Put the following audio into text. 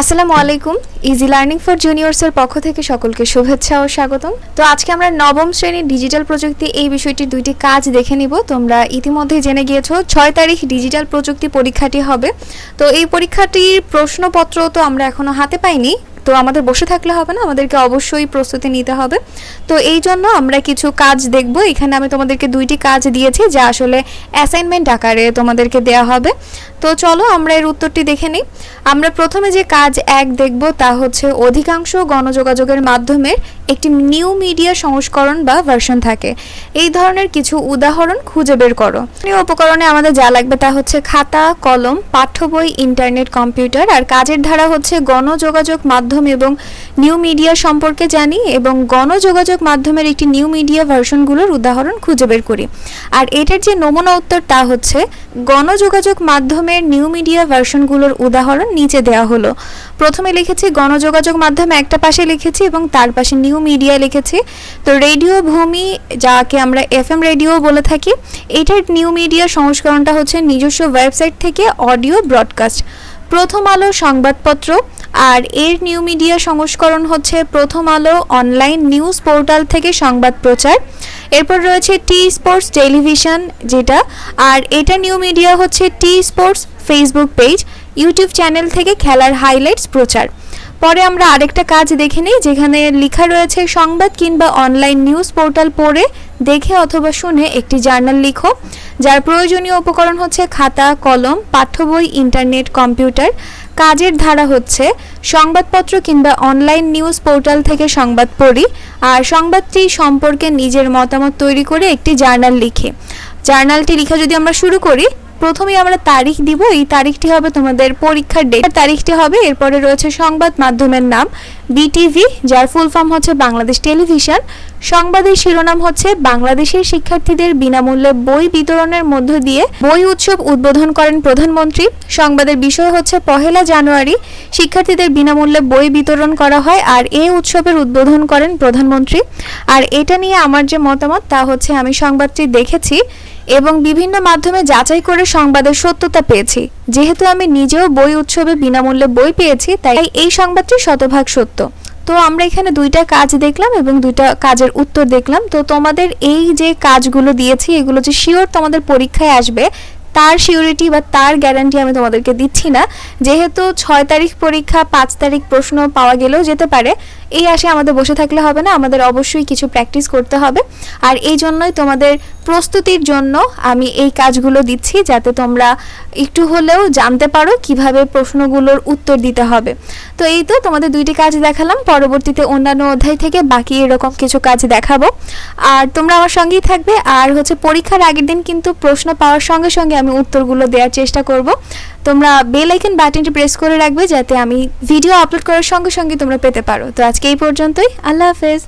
আসসালামু আলাইকুম। Easy learning for জুনিয়র্সের পক্ষ থেকে সকলকে শুভেচ্ছা ও স্বাগতম। তো আজকে আমরা নবম শ্রেণির ডিজিটাল প্রযুক্তি এই বিষয়টির দুইটি কাজ দেখে নিব। তোমরা ইতিমধ্যে জেনে গিয়েছো, ছয় তারিখ ডিজিটাল প্রযুক্তি পরীক্ষাটি হবে। তো এই পরীক্ষাটির প্রশ্নপত্র তো আমরা এখনও হাতে পাইনি। তো আমাদের বসে থাকলে হবে না, আমাদেরকে অবশ্যই প্রস্তুতি নিতে হবে। তো এই জন্য আমরা কিছু কাজ দেখব, এখানে আমি তোমাদেরকে দুইটি কাজ দিয়েছি যা আসলে অ্যাসাইনমেন্ট আকারে তোমাদেরকে দেয়া হবে। তো চলো আমরা এর উত্তরটি দেখে নিই। আমরা প্রথমে যে কাজ এক দেখব তা হচ্ছে অধিকাংশ গণযোগাযোগের মাধ্যমের একটি নিউ মিডিয়া সংস্করণ বা ভার্সন থাকে। এই ধরনের কিছু উদাহরণ খুঁজে বের করো। এই উপকরণে আমাদের যা লাগবে তা হচ্ছে খাতা, কলম, পাঠ্য বই ইন্টারনেট কম্পিউটার আর কাজের ধারা হচ্ছে গণযোগাযোগ মাধ্যম এবং নিউ মিডিয়া সম্পর্কে জানি এবং গণযোগাযোগ মাধ্যমের একটি নিউ মিডিয়া ভার্সনগুলোর উদাহরণ খুঁজে বের করি। আর এটার যে নমুনা উত্তর তা হচ্ছে, গণযোগাযোগ মাধ্যমের নিউ মিডিয়া ভার্সনগুলোর উদাহরণ নিচে দেওয়া হলো। প্রথমে লিখেছি, গণযোগাযোগ মাধ্যমে একটা পাশে লিখেছি এবং তার পাশে নিউ মিডিয়া লিখেছি। তো রেডিও ভূমি, যাকে আমরা এফ এম রেডিও বলে থাকি, এটার নিউ মিডিয়া সংস্করণটা হচ্ছে নিজস্ব ওয়েবসাইট থেকে অডিও ব্রডকাস্ট। প্রথম আলো সংবাদপত্র আর এর নিউ মিডিয়া সংস্করণ হচ্ছে প্রথম আলো অনলাইন নিউজ পোর্টাল থেকে সংবাদ প্রচার। এরপর রয়েছে টি স্পোর্টস টেলিভিশন যেটা, আর এটা নিউ মিডিয়া হচ্ছে T sports Facebook page YouTube channel থেকে খেলার হাইলাইটস প্রচার। পরে আমরা আরেকটা কাজ দেখে নিই, যেখানে লেখা রয়েছে সংবাদ কিংবা অনলাইন নিউজ পোর্টাল পড়ে, দেখে অথবা শুনে একটি জার্নাল লিখো। যার প্রয়োজনীয় উপকরণ হচ্ছে খাতা, কলম, পাঠ্য বই ইন্টারনেট কম্পিউটার কাজের ধারা হচ্ছে সংবাদপত্র কিংবা অনলাইন নিউজ পোর্টাল থেকে সংবাদ পড়ি আর সংবাদটি সম্পর্কে নিজের মতামত তৈরি করে একটি জার্নাল লিখি। জার্নালটি লিখা যদি আমরা শুরু করি প্রথমেই আমরা তারিখ দিব। এই তারিখটি হবে তোমাদের পরীক্ষার ডেট তারিখটি হবে, এরপরে রয়েছে সংবাদ মাধ্যমের নাম বিটিভি যার ফুল ফর্ম হচ্ছে বাংলাদেশ টেলিভিশন। সংবাদের শিরোনাম হচ্ছে, বাংলাদেশের শিক্ষার্থীদের বিনামূল্যে বই বিতরণের মধ্য দিয়ে বই উৎসব উদ্বোধন করেন প্রধানমন্ত্রী। সংবাদের বিষয় হচ্ছে, পহেলা জানুয়ারি শিক্ষার্থীদের বিনামূল্যে বই বিতরণ করা হয় আর এই উৎসবের উদ্বোধন করেন প্রধানমন্ত্রী। আর এটা নিয়ে আমার যে মতামত, তা হচ্ছে আমি সংবাদটি দেখেছি। এবং বিভিন্ন মাধ্যমে যাচাই করে সংবাদের সত্যতা পেয়েছি। যেহেতু আমি নিজেও বই উৎসবে বিনামূল্যে বই পেয়েছি, তাই এই সংবাদটি শতভাগ সত্য। তো আমরা এখানে দুইটা কাজ দেখলাম এবং দুইটা কাজের উত্তর দেখলাম। তো তোমাদের এই যে কাজগুলো দিয়েছি, এগুলো যে শিওর তোমাদের পরীক্ষায় আসবে, তার সিউরিটি বা তার গ্যারান্টি আমি তোমাদেরকে দিচ্ছি না। যেহেতু ছয় তারিখ পরীক্ষা, পাঁচ তারিখ প্রশ্ন পাওয়া গেলেও যেতে পারে। এই আসে আমাদের বসে থাকলে হবে না, আমাদের অবশ্যই কিছু প্র্যাকটিস করতে হবে। আর এই জন্যই তোমাদের প্রস্তুতির জন্য আমি এই কাজগুলো দিচ্ছি যাতে তোমরা একটু হলেও জানতে পারো কীভাবে প্রশ্নগুলোর উত্তর দিতে হবে। তো এই তো তোমাদের দুইটি কাজ দেখালাম, পরবর্তীতে অন্যান্য অধ্যায় থেকে বাকি এরকম কিছু কাজ দেখাবো। আর তোমরা আমার সঙ্গেই থাকবে, আর হচ্ছে পরীক্ষার আগের দিন কিন্তু প্রশ্ন পাওয়ার সঙ্গে সঙ্গে আমি উত্তরগুলো দেওয়ার চেষ্টা করব। তোমরা বেল আইকন বাটনটি প্রেস করে রাখবে যাতে আমি ভিডিও আপলোড করার সঙ্গে সঙ্গে তোমরা পেতে পারো। তো আজকে এই পর্যন্তই, আল্লাহ হাফেজ।